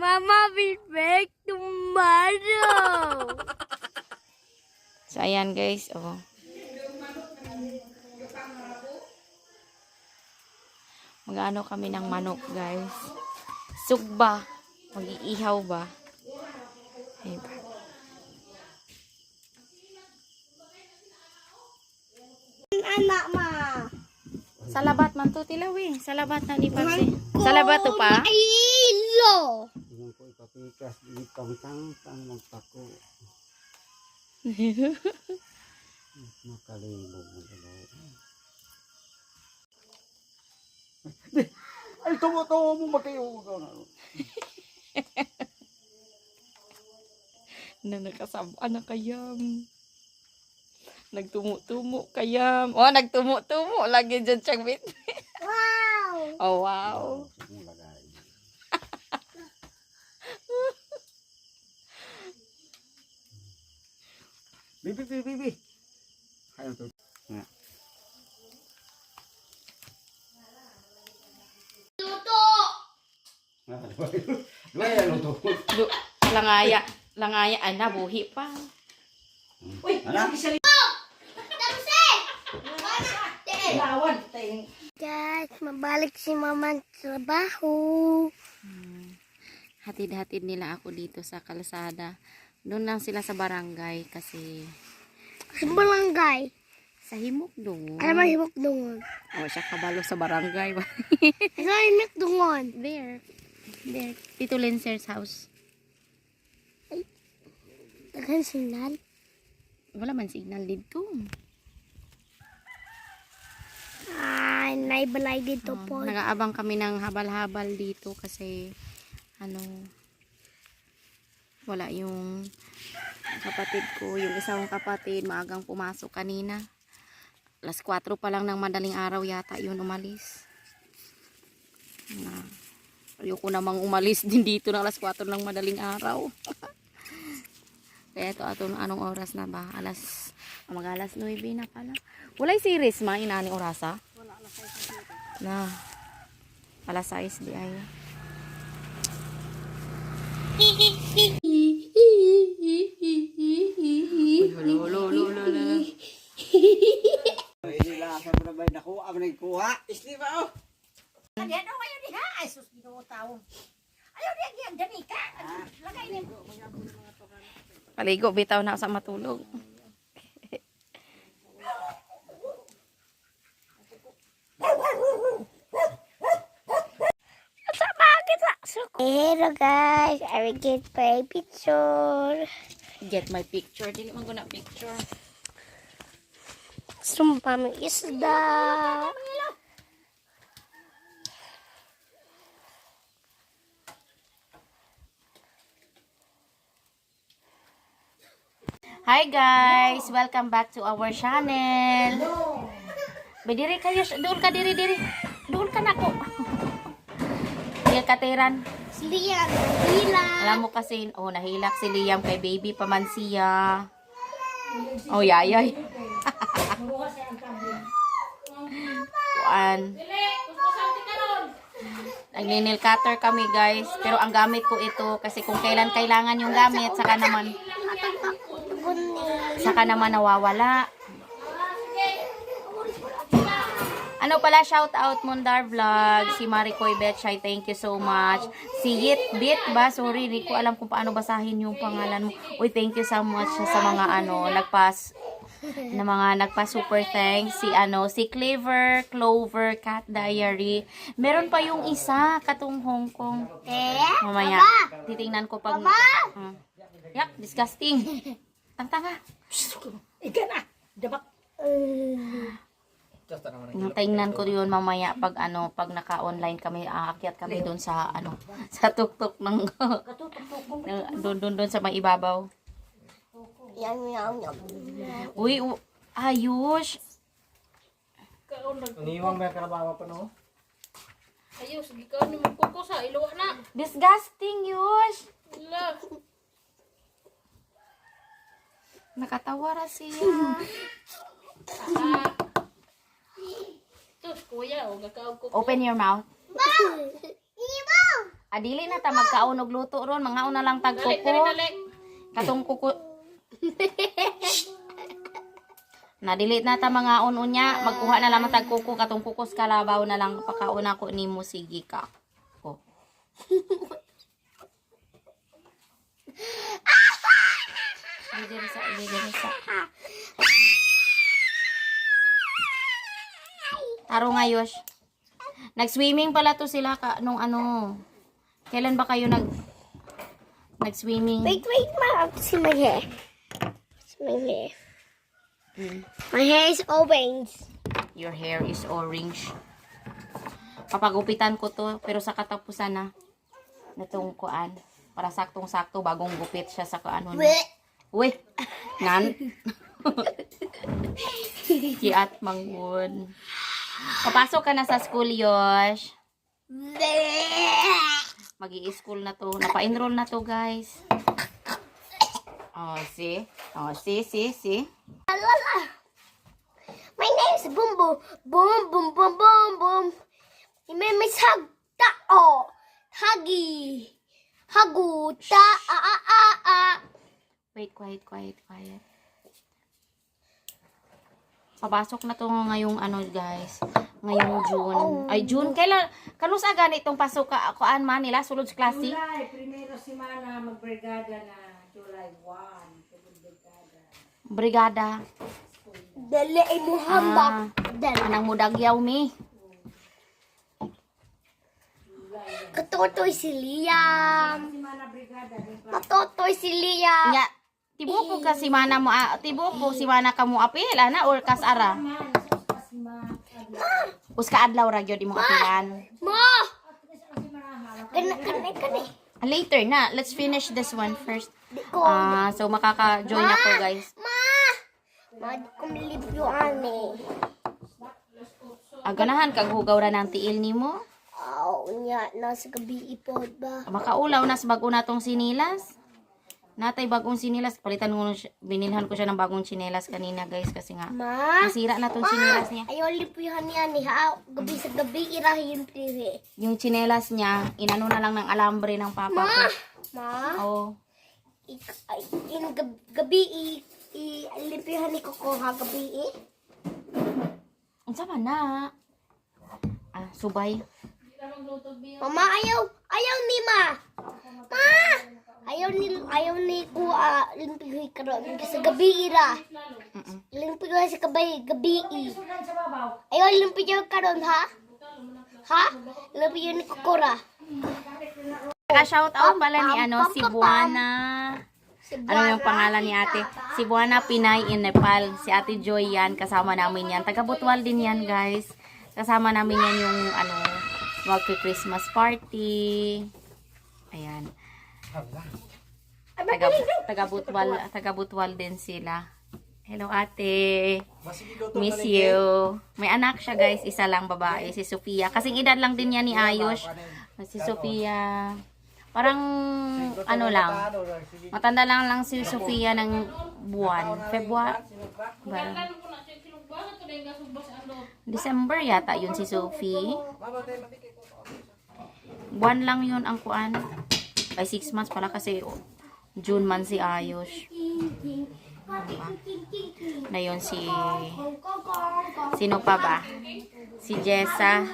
Mama will make tomorrow. So, ayan guys. Oh. Mag-ano kami ng manok guys. Sugba. Mag-iihaw ba? Ay ba? Anak ma. Sa labat man to tilawi. Sa labat na ni Pagsi. Sa labat to pa? Ilo. Yung ko ipapikas, ipang tang tang magpako. Makalibog mo dalawa. Ay, tumo-tumo mo magkayugaw na. na nakasaba na kayam. Nagtumo-tumo kayam. Oh, nagtumo-tumo. Lagi dyan siyang bit. Wow. Oh, wow. Sige mo lagay. Bibi, bibi, bibi. Ayaw to. Nga. Luto. Ah, Dua ya luto. Du langaya. Langaya. Ay, nabuhi pa. Ano? Guys, mabalik si mama sa trabaho. Hatid-hatid nila ako dito sa kalsada. Doon lang sila sa barangay kasi Sa barangay. sa himok doon. Ano ba himok dungon? Oh, siya kabalo sa barangay. Ano himok dungon? There. There. Tito Lenser's house. Tagan signal. Wala man signal dito. Ay, naibalay dito Oh, po. nag-aabang kami ng habal-habal dito kasi ano wala yung kapatid ko, yung isang kapatid maagang pumasok kanina. Alas 4 pa lang ng madaling araw yata yun umalis. Na, ayoko namang umalis din dito ng alas 4 ng madaling araw. Kaya ito ato anong oras na ba? Alas mag alas 9 na pala. Walay series ma inani orasa? Na. Alas 6 di ay. Hulo, hulo, hulo, hulo, hulo. Hindi lang sa mga nakuha, ang nagkuha. Isli ba oh? Lagyan mo kayo diha. Ay, sus, ginoo tao. Ayaw diya, diya, dami ka. Lagay niyo. Paligo bitaw na ako sa matulog. Hello guys, I will get my picture. Get my picture. Dili man ko na picture. Sumpa may isda. Hi guys! Welcome back to our channel. Be diri kayo, doon ka diri diri. Doon ka na ko. Dili ka tiran. Siliyan, hila. Alam mo kasi, oh, nahilak si Liam kay baby pa man siya. Oh, yayay. Kuan. Nagninil cutter kami guys. Pero ang gamit ko ito kasi kung kailan kailangan yung gamit, saka naman, saka naman nawawala. Ano pala, shout out Mundar Vlog, si Maricoy Betchay, thank you so much. Si Yit Bit ba? Sorry, hindi ko alam kung paano basahin yung pangalan mo. Uy, thank you so much sa mga ano, nagpas, na mga nagpa super thanks. Si ano, si Clever, Clover, Cat Diary. Meron pa yung isa, katong Hong Kong. Eh? Mamaya, titingnan ko pag... Hmm. Yak, disgusting. Tang-tanga. Ika na. Dabak. Tingnan ko yun mamaya pag ano, pag naka-online kami, aakyat kami doon sa ano, sa tuktok ng doon doon doon sa may ibabaw. Yan, yan, yan. Uy, ayos. Iniwang may karabawa pa no? Ayos, ikaw ni magkuko sa ilo na. Disgusting, Yush. Wala. Nakatawa ra siya. Ah. Ito, kuya, o gakaog ko. Open your mouth. Adili na ta magkaon og luto ron, mga una lang tag Dali, dali, kuko. dali. Katong kuko. Nadilit na ta mga unya, magkuha na lang tag kuko katong kukos kalabaw na lang pakauna ko nimo sige ka. Oh. Dili sa, dili sa. Taro nga Yosh. Nag-swimming pala to sila ka nung ano. Kailan ba kayo nag nag-swimming? Wait, wait, ma. I have to see my hair. See my hair. My hair is orange. Your hair is orange. Papagupitan ko to, pero sa katapusan na, natong kuan, para saktong-sakto, bagong gupit siya sa kaano niya. Uy, nan. Kiat mangun. Papasok ka na sa school, Yosh. Mag school na to. Napa-enroll na to, guys. Oh, see? Oh, see, see, see? My name's Boom Boom. Boom Boom Boom Boom Boom. My name is Hagta. Oh, Hagi. Haguta. Ah ah ah ah. Wait, quiet, quiet, quiet. Papasok na to ngayong ano guys. Ngayong June. Ay, June. Kailan? Kanus aga itong pasok ka kuan man nila sulod sa klase? July, primero semana magbrigada na July 1. Brigada. Dali ay Muhammad. Dali. Anang mudagyaw mi. Katotoy si Liam. Katotoy si Liam. Nya, tibo po ka si mana mo, ah, tibo po si mana ka mo apil, ana, or kas ara? Uska adlaw ra gyud imong apilan. Ma! Kana, kana, kana. Ah, Later na, let's finish this one first. Ah, so makaka-join ako guys. Ma! Ma, di ko malibyo ane. Ah, kag hugaw ra ng tiil nimo. Aw, nya, nasa gabi ipod ba? Makaulaw na sa bago natong sinilas. Natay bagong sinilas, palitan ko binilhan ko siya ng bagong sinilas kanina guys kasi nga Ma! nasira na tong sinilas niya. Ayaw lipuyan niya ni ha. Gabi sa gabi irahin priwe. Yung chinelas niya, inano na lang ng alambre ng papa ko. Ma! Oh. Ik, ay, in gab, gabi i, i lipuyan ni Coco ha gabi i. Unsa na? Ah, subay. Mama, ayaw, ayaw ni ma. Ma! Ayaw ni, ayaw ni ko uh, lipuyan karon sa gabi ira. Lipuyan sa gabi, gabi i. Ayaw lipuyan karon ha? Ha? Lipuyan ni Kokora. Ka-shout out pala ni ano, si Buana. Ano yung pangalan ni ate? Si Buana Pinay in Nepal. Si ate Joy yan. Kasama namin yan. Taga Butwal din yan, guys. Kasama namin yan yung ano, magki-Christmas party. Ayan. Taga, taga Butwal, taga Butwal din sila. Hello ate. Miss you. May anak siya guys, isa lang babae, si Sofia. Kasing edad lang din niya ni Ayush. Si Sofia. Parang ano lang. Matanda lang lang si Sofia ng buwan. February. Ba? Ano. December yata yun si Sophie. Buwan lang yun ang kuan. Ay, six months pala kasi oh, June man si Ayush. Na yun si... Sino pa ba? Si Jessa.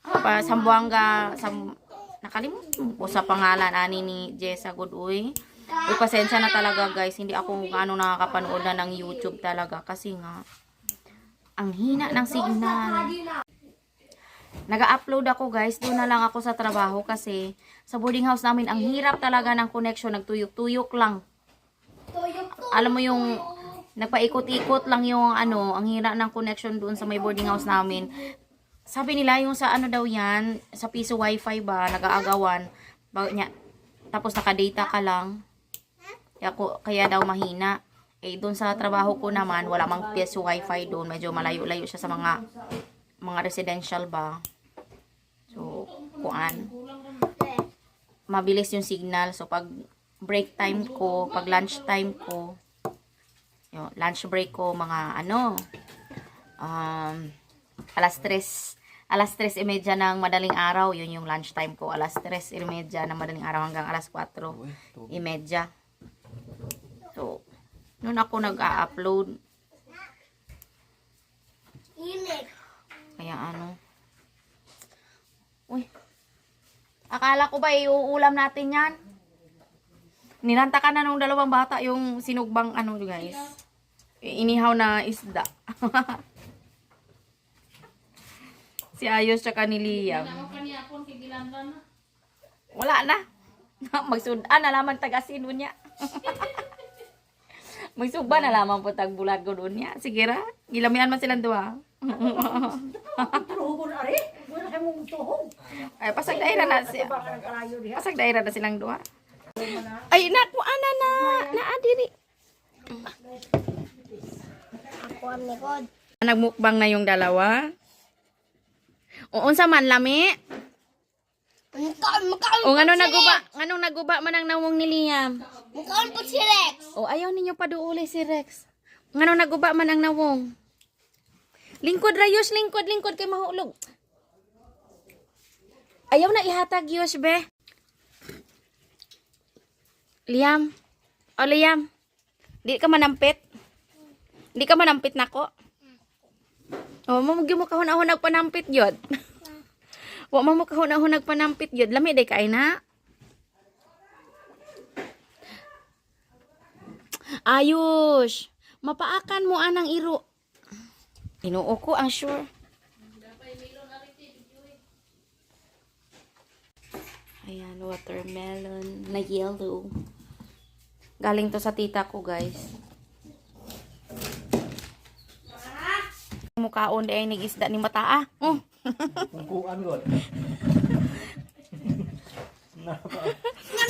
Pa, Sambuanga. Sam, nakalimutan ko sa pangalan ani ni Jessa Godoy. Uy, pasensya na talaga guys. Hindi ako ano nakakapanood na ng YouTube talaga. Kasi nga, ang hina ng signal. Nag-upload ako guys, doon na lang ako sa trabaho kasi sa boarding house namin ang hirap talaga ng connection, nagtuyok-tuyok lang. Alam mo yung nagpaikot-ikot lang yung ano, ang hirap ng connection doon sa may boarding house namin. Sabi nila yung sa ano daw yan, sa piso wifi ba, nag-aagawan. Tapos naka-data ka lang. Kaya, kaya daw mahina. Eh, doon sa trabaho ko naman, wala mang piso wifi doon. Medyo malayo-layo siya sa mga mga residential ba. So, kuan. Mabilis yung signal. So, pag break time ko, pag lunch time ko, yung lunch break ko, mga ano, um, alas 3 alas 3.30 ng madaling araw, yun yung lunch time ko. Alas 3.30 ng madaling araw hanggang alas 4.30. So, noon ako nag-a-upload, Init. Kaya ano. Uy, akala ko ba iuulam natin yan? Nilanta ka na nung dalawang bata yung sinugbang ano guys. Inihaw na isda. si Ayos tsaka ni Liam. Wala na. Magsudan na laman tagasin niya. Magsuba na lamang po tagbulag ko doon niya. Sige ra. Gilamian man silang duha. Na. Ay, pasag daira na siya. Pasag daira na silang duha. Ay, naku, ana na. Naadiri. Ako ang likod. Nagmukbang na yung dalawa. O, unsa man, lami? O, ngano naguba? Ngano naguba man ang nawong ni Liam? Mukhaan po si Rex. O, ayaw ninyo paduuli si Rex. Ngano naguba man ang nawong? Lingkod rayos, lingkod, lingkod kay mahulog. Ayaw na ihatag yos, be. Liam. O, Liam. Di ka manampit. Di ka manampit nako. O, mamugyo mo kahon-ahon nagpanampit yod. Wa mo mo kahon-ahon nagpanampit yod. Lami day kay na. Ayos. Mapaakan mo anang iro. Inuo ko ang sure. Ayan, watermelon na yellow. Galing to sa tita ko, guys. Mukhaon di ay nag-isda ni mata ah. Oh. Pungkuan god.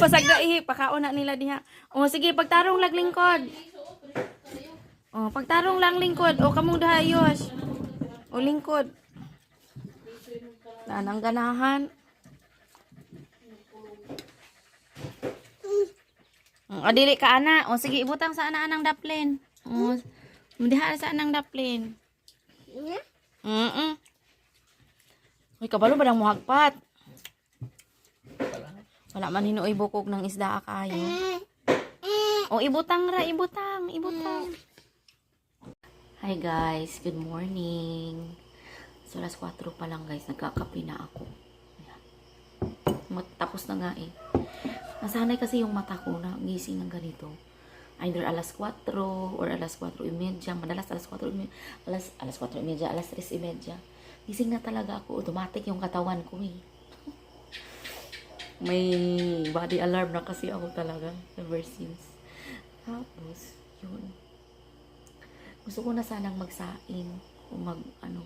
Pasag na ihi, pakaon na nila diha. O sige, pagtarong lag lingkod. O, pagtarong lang lingkod. O, kamong dahayos. O, lingkod. Nanang ganahan. O, dili ka ana. O, sige, ibutang sa ana anang daplin. O, diha sa anang daplin. Mm -mm. Uy, kabalo ba nang muhagpat? Wala man hinuoy bukog ng isda kayo. O, ibutang ra, ibutang, ibutang. Hi guys, good morning. So, alas 4 pa lang guys, nagkakape na ako. Ayan. Mat- Tapos na nga eh. Nasanay kasi yung mata ko na gising ng ganito. Either alas 4 or alas 4.30. Madalas alas 4.30. Alas, alas 4.30, alas 3.30. Gising na talaga ako. Automatic yung katawan ko eh. May body alarm na kasi ako talaga ever since. Tapos, yun. Gusto ko na sanang magsaing o mag, ano,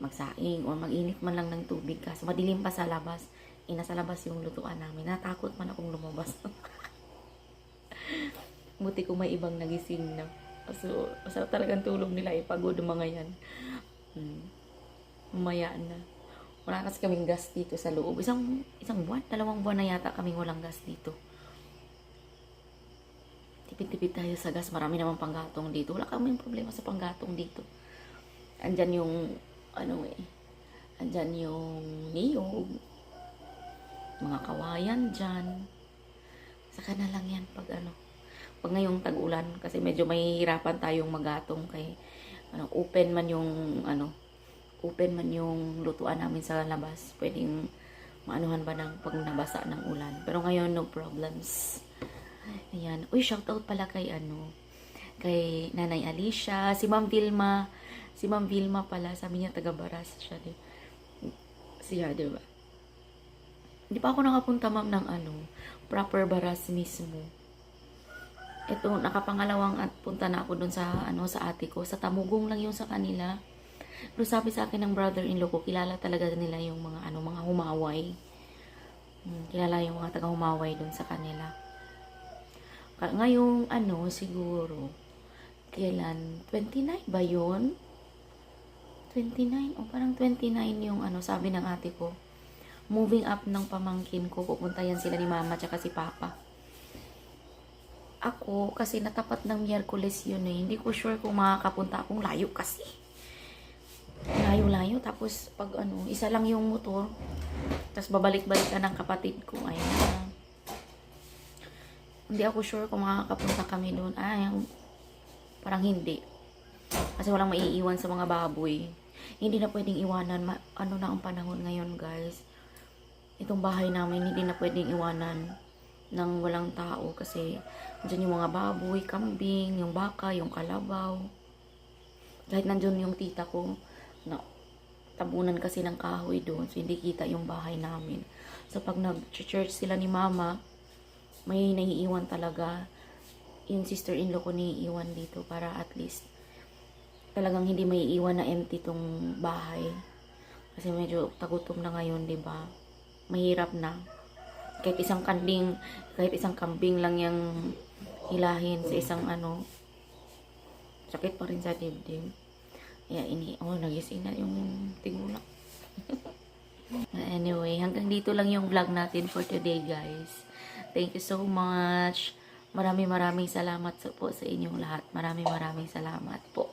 magsaing o mag-init man lang ng tubig kasi madilim pa sa labas. Eh, nasa labas yung lutuan namin. Natakot man akong lumabas. Buti ko may ibang nagising na. So, sa talagang tulog nila, ipagod mga yan. Hmm. Mamaya na. Wala kasi kaming gas dito sa loob. Isang, isang buwan, dalawang buwan na yata kaming walang gas dito. Tipid-tipid tayo sa gas. Marami naman panggatong dito. Wala kaming problema sa panggatong dito. Andyan yung, ano eh, andyan yung niyog. Mga kawayan dyan. Saka na lang yan pag ano, pag ngayong tag-ulan. Kasi medyo may hirapan tayong magatong kay, ano, open man yung, ano, open man yung lutuan namin sa labas. Pwedeng maanuhan ba ng pag nabasa ng ulan. Pero ngayon, no problems. Ayan. Uy, shoutout pala kay ano, kay Nanay Alicia, si Ma'am Vilma, si Ma'am Vilma pala, sabi niya taga Baras siya, di, siya, di ba? Hindi pa ako nakapunta ma'am ng ano, proper Baras mismo. Ito, nakapangalawang at punta na ako dun sa, ano, sa ate ko. Sa Tamugong lang yung sa kanila. Pero sabi sa akin ng brother-in-law ko, kilala talaga nila yung mga, ano, mga humaway. Hmm, kilala yung mga taga-humaway dun sa kanila. Ka- Ngayong, ano, siguro, kailan, 29 ba yun? 29? O parang 29 yung, ano, sabi ng ate ko. Moving up ng pamangkin ko, pupunta yan sila ni mama tsaka si papa ako kasi natapat ng Miyerkules yun eh. Hindi ko sure kung makakapunta akong layo kasi. Layo-layo. Tapos, pag ano, isa lang yung motor. Tapos, babalik-balik ka ng kapatid ko. Ayan. Hindi ako sure kung makakapunta kami doon. Ay, parang hindi. Kasi walang maiiwan sa mga baboy. Hindi na pwedeng iwanan. Ma- ano na ang panahon ngayon, guys. Itong bahay namin, hindi na pwedeng iwanan ng walang tao. Kasi, dyan yung mga baboy, kambing, yung baka, yung kalabaw. Kahit nandun yung tita ko, na tabunan kasi ng kahoy doon. So, hindi kita yung bahay namin. So, pag nag-church sila ni mama, may naiiwan talaga. Yung sister-in-law ko naiiwan dito para at least talagang hindi may iwan na empty tong bahay. Kasi medyo tagutom na ngayon, 'di ba? Mahirap na. Kahit isang kambing, kahit isang kambing lang yung hilahin sa isang ano, sakit pa rin sa dibdib. Kaya ini, oh, nagising na yung tigulak. anyway, hanggang dito lang yung vlog natin for today, guys. Thank you so much. Maraming maraming salamat sa- po sa inyong lahat. Maraming maraming salamat po.